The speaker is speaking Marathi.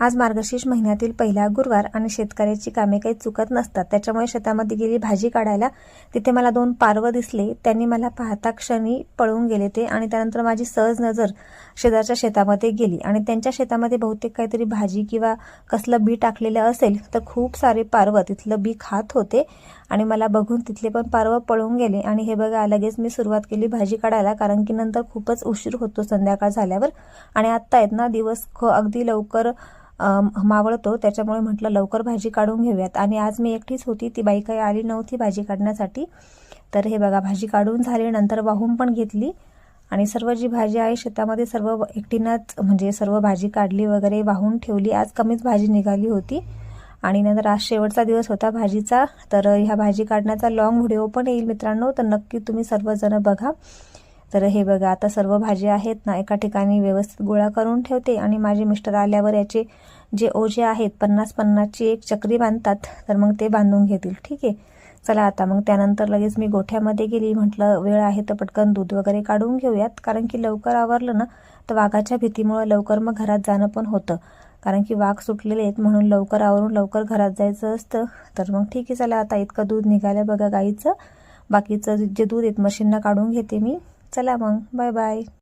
आज मार्गशीर्ष महिन्यातील पहिला गुरुवार आणि शेतकऱ्याची कामे काही चुकत नसतात. त्याच्यामुळे शेतामध्ये गेली भाजी काढायला तिथे मला दोन पारवं दिसले. त्यांनी मला पाहता क्षणी पळून गेले ते आणि त्यानंतर माझी सहज नजर शेजारच्या शेतामध्ये गेली. आणि त्यांच्या शेतामध्ये बहुतेक काहीतरी भाजी किंवा कसलं बी टाकलेलं असेल तर खूप सारे पारवं तिथलं बी खात होते आणि मला बघून तिथले पण पारवं पळून गेले. आणि हे बघा लगेच मी सुरुवात केली भाजी काढायला कारण की नंतर खूपच उशीर होतो संध्याकाळ झाल्यावर. आणि आत्ता आहेत ना दिवस ख अगदी लवकर मावळतो. त्याच्यामुळे म्हटलं लवकर भाजी काढून घेऊयात. आणि आज मी एकटीच होती. ती बाई काही आली नव्हती भाजी काढण्यासाठी. तर हे बघा भाजी काढून झाली नंतर वाहून पण घेतली. आणि सर्व जी भाजी आहे शेतामध्ये सर्व एकटीनंच म्हणजे सर्व भाजी काढली वगैरे वाहून ठेवली. आज कमीच भाजी निघाली होती. आणि नंतर आज शेवटचा दिवस होता भाजीचा. तर ह्या भाजी काढण्याचा लॉंग व्हिडिओ पण येईल मित्रांनो. तर नक्की तुम्ही सर्वजण बघा. तर हे बघा आता सर्व भाज्या आहेत ना एका ठिकाणी व्यवस्थित गोळा करून ठेवते आणि माझे मिस्टर आल्यावर याचे जे ओझे आहेत पन्नास पन्नासची एक चक्री बांधतात तर मग ते बांधून घेतील. ठीक आहे? चला आता मग त्यानंतर लगेच मी गोठ्यामध्ये गेली. म्हटलं वेळ आहे तर पटकन दूध वगैरे काढून घेऊयात. कारण की लवकर आवरलं ना तर वाघाच्या भीतीमुळे लवकर मग घरात जाणं पण होतं. कारण की वाघ सुटलेले आहेत म्हणून लवकर आवरून लवकर घरात जायचं असतं. तर मग ठीक आहे चला आता इतकं दूध निघालं बघा गाईचं. बाकीचं जे दूध आहेत मशीनला काढून घेते मी. चला मग. Bye bye.